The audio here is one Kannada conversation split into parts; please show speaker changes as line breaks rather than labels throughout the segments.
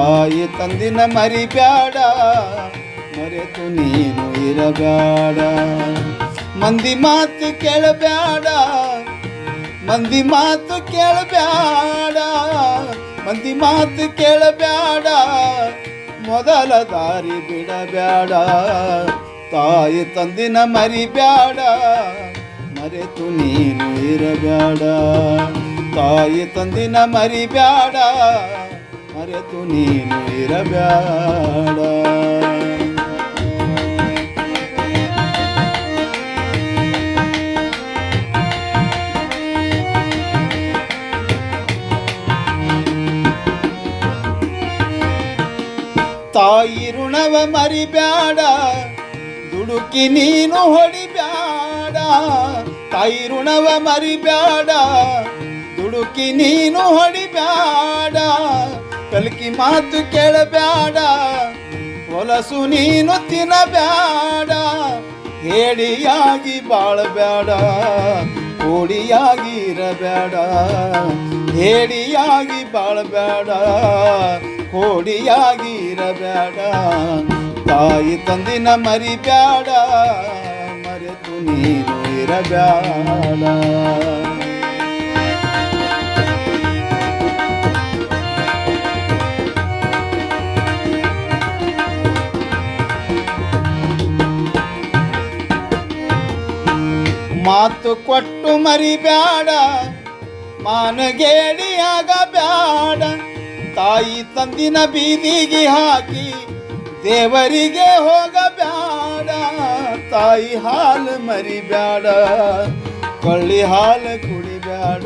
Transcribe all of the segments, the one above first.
ತಾಯಿ ತಂದಿನ ಮರಿಬ್ಯಾಡ, ಮರೆತು ನೀನು ಇರಬೇಡ ಮಂದಿ ಮಾತು ಕೇಳಬೇಡ ಮಂದಿ ಮಾತು ಕೇಳಬೇಡ ಮಂದಿ ಮಾತು ಕೇಳಬೇಡ ಮೊದಲ ದಾರಿ ಬಿಡಬೇಡ ತಾಯಿ ತಂದಿನ ಮರಿಬ್ಯಾಡ, ಮರೆತು ನೀನು ಇರಬೇಡ ತಾಯಿ ತಂದಿನ ಮರಿಬ್ಯಾಡ. ಮರೆತು ನೀನು ಇರಬ್ಯಾಡ. ತಾಯಿ ಋಣವ ಮರಿಬ್ಯಾಡ, ದುಡುಕಿ ನೀನು ಹೊಡಿಬ್ಯಾಡ. ತಾಯಿ ಋಣವ ಮರಿಬ್ಯಾಡ, ದುಡುಕಿ ನೀನು ಹೊಡಿಬ್ಯಾಡ. ಕಲ್ಕಿ ಮಾತು ಕೇಳಬೇಡ ಹೊಲಸು ನೀನು ತಿನ್ನಬೇಡ ಹೇಡಿಯಾಗಿ ಬಾಳಬೇಡ ಕೋಡಿಯಾಗಿ ಇರಬೇಡ ಹೇಡಿಯಾಗಿ ಬಾಳಬೇಡ ಕೋಡಿಯಾಗಿ ಇರಬೇಡ ತಾಯಿ ತಂದಿನ ಮರಿಬೇಡ ಮರೆತು ನೀನು ಇರಬೇಡ ಮಾತು ಕೊಟ್ಟು ಮರಿಬ್ಯಾಡ ಮಾನಗೇಡಿಯಾಗ ಬ್ಯಾಡ ತಾಯಿ ತಂದಿನ ಬೀದಿಗೆ ಹಾಕಿ ದೇವರಿಗೆ ಹೋಗಬ್ಯಾಡ, ತಾಯಿ ಹಾಲು ಮರಿಬ್ಯಾಡ, ಕಳ್ಳಿ ಹಾಲು ಕುಡಿಬ್ಯಾಡ.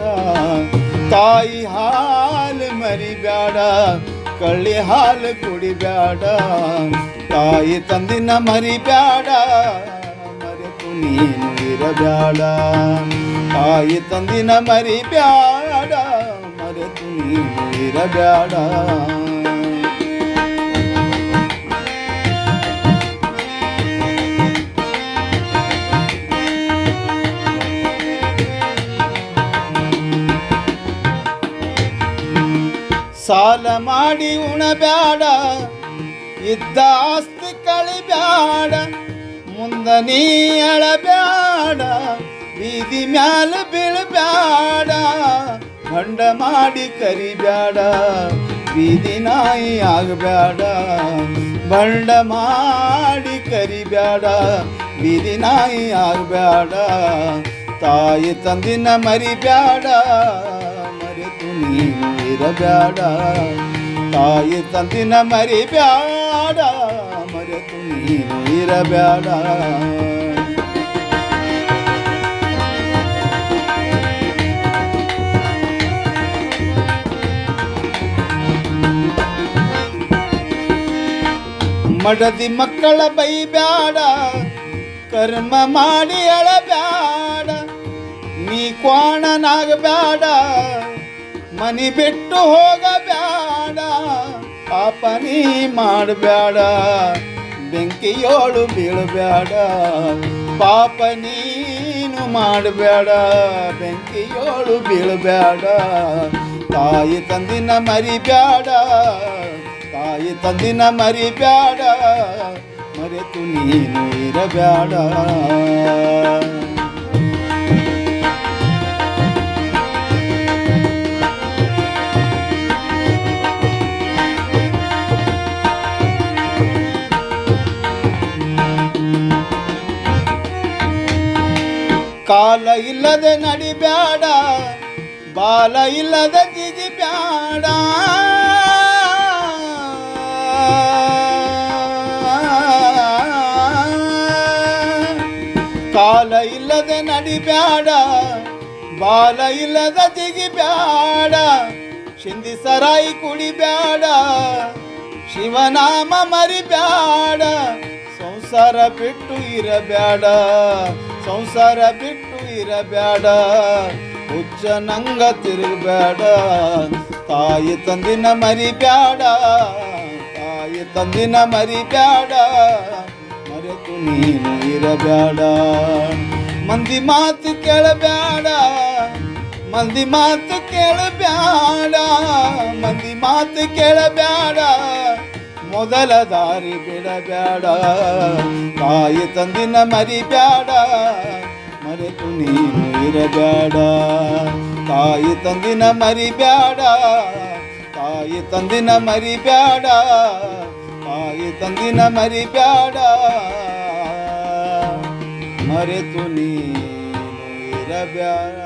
ತಾಯಿ ಹಾಲು ಮರಿಬ್ಯಾಡ, ಕಳ್ಳಿ ಹಾಲು ಕುಡಿಬ್ಯಾಡ, ತಾಯಿ ತಂದಿನ ಮರಿಬ್ಯಾಡ. ನೀನು ಇರಬ್ಯಾಡ. ತಾಯಿ ತಂದಿನ ಮರಿಬ್ಯಾಡ ಮರೆತು ನೀನು ಇರಬ್ಯಾಡ. ಸಾಲ ಮಾಡಿ ಉಣಬ್ಯಾಡ ಇದ್ದ ಆಸ್ತಿ ಕಳಿಬ್ಯಾಡ. ಮುಂದ ನೀ ಅಳಬ್ಯಾಡ, ಬೀದಿ ಮ್ಯಾಲ ಬೀಳ್ಬ್ಯಾಡ ಗಂಡ ಮಾಡಿ ಕರಿಬ್ಯಾಡ, ಬೀದಿ ನಾಯಿ ಆಗಬ್ಯಾಡ ಬಂಡ ಮಾಡಿ ಕರಿಬ್ಯಾಡ, ಬೀದಿ ನಾಯಿ ಆಗಬ್ಯಾಡ, ತಾಯಿ ತಂದಿನ ಮರಿಬ್ಯಾಡ, ಮರೆತು ನೀ ತಾಯಿ ತಂದಿನ ಮರಿಬ್ಯಾಡ. ನೀನು ಇರಬ್ಯಾಡ ಮಡದಿ ಮಕ್ಕಳ ಬೈಬ್ಯಾಡ ಕರ್ಮ ಮಾಡಿ ಅಳಬ್ಯಾಡ ನೀ ಕ್ವಾಣನಾಗಬ್ಯಾಡ, ಮನಿ ಬಿಟ್ಟು ಹೋಗಬ್ಯಾಡ. ಪಾಪ ನೀ ಮಾಡಬ್ಯಾಡ. ಬೆಂಕಿಯೋಳು ಬೀಳಬ್ಯಾಡ ಪಾಪ ನೀನು ಮಾಡಬೇಡ. ಬೆಂಕಿಯೋಳು ಬೀಳಬ್ಯಾಡ ತಾಯಿ ತಂದಿನ ಮರಿಬ್ಯಾಡ ತಾಯಿ ತಂದಿನ ಮರಿಬ್ಯಾಡ ಮರೆತು ನೀನು ಇರಬ್ಯಾಡ ಕಾಲ ಇಲ್ಲದೆ ನಡಿಬ್ಯಾಡ, ಬಾಲ ಇಲ್ಲದೆ ಜಿಗಿಬ್ಯಾಡ. ಕಾಲ ಇಲ್ಲದೆ ನಡಿಬ್ಯಾಡ, ಬಾಲ ಇಲ್ಲದ ಜಿಗಿಬ್ಯಾಡ. ಸಿಂಧಿ ಸರಾಯಿ ಕುಡಿಬ್ಯಾಡ, ಶಿವನಾಮ ಮರಿಬ್ಯಾಡ, ಸಂಸಾರ ಬಿಟ್ಟು ಇರಬ್ಯಾಡ. ಸಂಸಾರ ಬಿಟ್ಟು ಇರಬೇಡ, ಹುಚ್ಚ ನಂಗ ತಿರುಗಬೇಡ. ತಾಯಿ ತಂದಿನ ಮರಿಬೇಡ ತಾಯಿ ತಂದಿನ ಮರಿಬೇಡ ಮರೆತು ನೀನು ಇರಬೇಡ. ಮಂದಿ ಮಾತು ಕೇಳಬೇಡ, ಮಂದಿ ಮಾತು ಕೇಳಬೇಡ. ಮಂದಿ ಮಾತು ಕೇಳಬ್ಯಾಡ ಮೊದಲ ದಾರಿ ಬಿಡಬ್ಯಾಡ ತಾಯಿ ತಂದಿನ ಮರಿಬ್ಯಾಡ ಮರೆತು ನೀನು ಇರಬ್ಯಾಡ ತಾಯಿ ತಂದಿನ ಮರಿಬ್ಯಾಡ ತಾಯಿ ತಂದಿನ ಮರಿಬ್ಯಾಡ ತಾಯಿ ತಂದಿನ ಮರಿಬ್ಯಾಡ ಮರೆತು ನೀನು ಇರಬ್ಯಾಡ